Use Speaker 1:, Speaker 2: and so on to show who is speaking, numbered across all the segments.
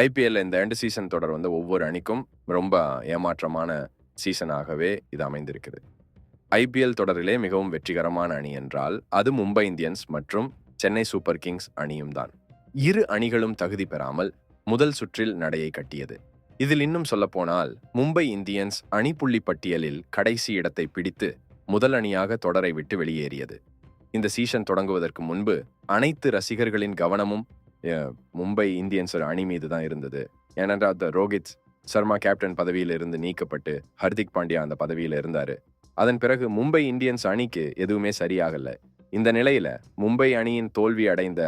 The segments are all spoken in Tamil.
Speaker 1: ஐபிஎல் இந்த ரெண்டு சீசன் தொடர் வந்து ஒவ்வொரு அணிக்கும் ரொம்ப ஏமாற்றமான சீசனாகவே இது அமைந்திருக்கிறது ஐபிஎல் தொடரிலே மிகவும் வெற்றிகரமான அணி என்றால் அது மும்பை இந்தியன்ஸ் மற்றும் சென்னை சூப்பர் கிங்ஸ் அணியும் தான். இரு அணிகளும் தகுதி பெறாமல் முதல் சுற்றில் நடையை கட்டியது. இதில் இன்னும் சொல்லப்போனால் மும்பை இந்தியன்ஸ் அணி பட்டியலில் கடைசி இடத்தை பிடித்து முதல் அணியாக தொடரை விட்டு வெளியேறியது. இந்த சீசன் தொடங்குவதற்கு முன்பு அனைத்து ரசிகர்களின் கவனமும் மும்பை இந்தியன்ஸ் அணி மீது தான் இருந்தது. ஏனென்றால் அந்த ரோஹித் சர்மா கேப்டன் பதவியில் இருந்து நீக்கப்பட்டு ஹர்திக் பாண்டியா அந்த பதவியில் இருந்தாரு. அதன் பிறகு மும்பை இந்தியன்ஸ் அணிக்கு எதுவுமே சரியாகல. இந்த நிலையில மும்பை அணியின் தோல்வி அடைந்த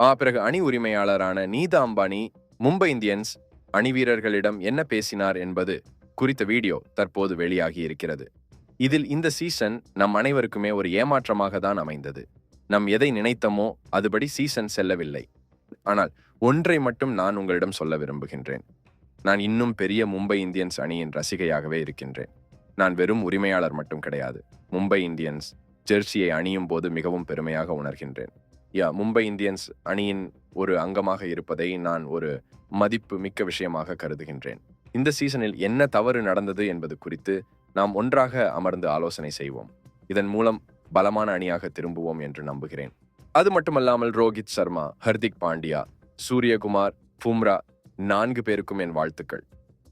Speaker 1: ஆ பிறகு அணி உரிமையாளரான நீதா அம்பானி மும்பை இந்தியன்ஸ் அணி வீரர்களிடம் என்ன பேசினார் என்பது குறித்த வீடியோ தற்போது வெளியாகி இருக்கிறது. இதில் இந்த சீசன் நம் அனைவருக்குமே ஒரு ஏமாற்றமாக தான் அமைந்தது. நம் எதை நினைத்தமோ அதுபடி சீசன் செல்லவில்லை. ஆனால் ஒன்றை மட்டும் நான் உங்களிடம் சொல்ல விரும்புகின்றேன். நான் இன்னும் பெரிய மும்பை இந்தியன்ஸ் அணியின் ரசிகையாகவே இருக்கின்றேன். நான் வெறும் உரிமையாளர் மட்டும் கிடையாது. மும்பை இந்தியன்ஸ் ஜெர்சியை அணியும் போது மிகவும் பெருமையாக உணர்கின்றேன். யா மும்பை இந்தியன்ஸ் அணியின் ஒரு அங்கமாக இருப்பதை நான் ஒரு மதிப்பு மிக்க விஷயமாக கருதுகின்றேன். இந்த சீசனில் என்ன தவறு நடந்தது என்பது குறித்து நாம் ஒன்றாக அமர்ந்து ஆலோசனை செய்வோம். இதன் மூலம் பலமான அணியாக திரும்புவோம் என்று நம்புகிறேன். அது மட்டுமல்லாமல் ரோஹித் சர்மா ஹர்திக் பாண்டியா சூரியகுமார் பும்ரா நான்கு பேருக்கும் என் வாழ்த்துக்கள்.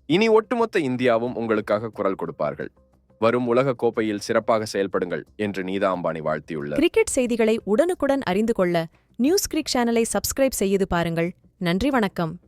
Speaker 1: இனி ஒட்டுமொத்த இந்தியாவும் உங்களுக்காக குரல் கொடுப்பார்கள். வரும் உலக கோப்பையில் சிறப்பாக செயல்படுங்கள் என்று நீதா அம்பானி வாழ்த்தியுள்ளார்
Speaker 2: கிரிக்கெட் செய்திகளை உடனுக்குடன் அறிந்து கொள்ள நியூஸ் கிரிக் சேனலை சப்ஸ்கிரைப் செய்து பாருங்கள். நன்றி வணக்கம்.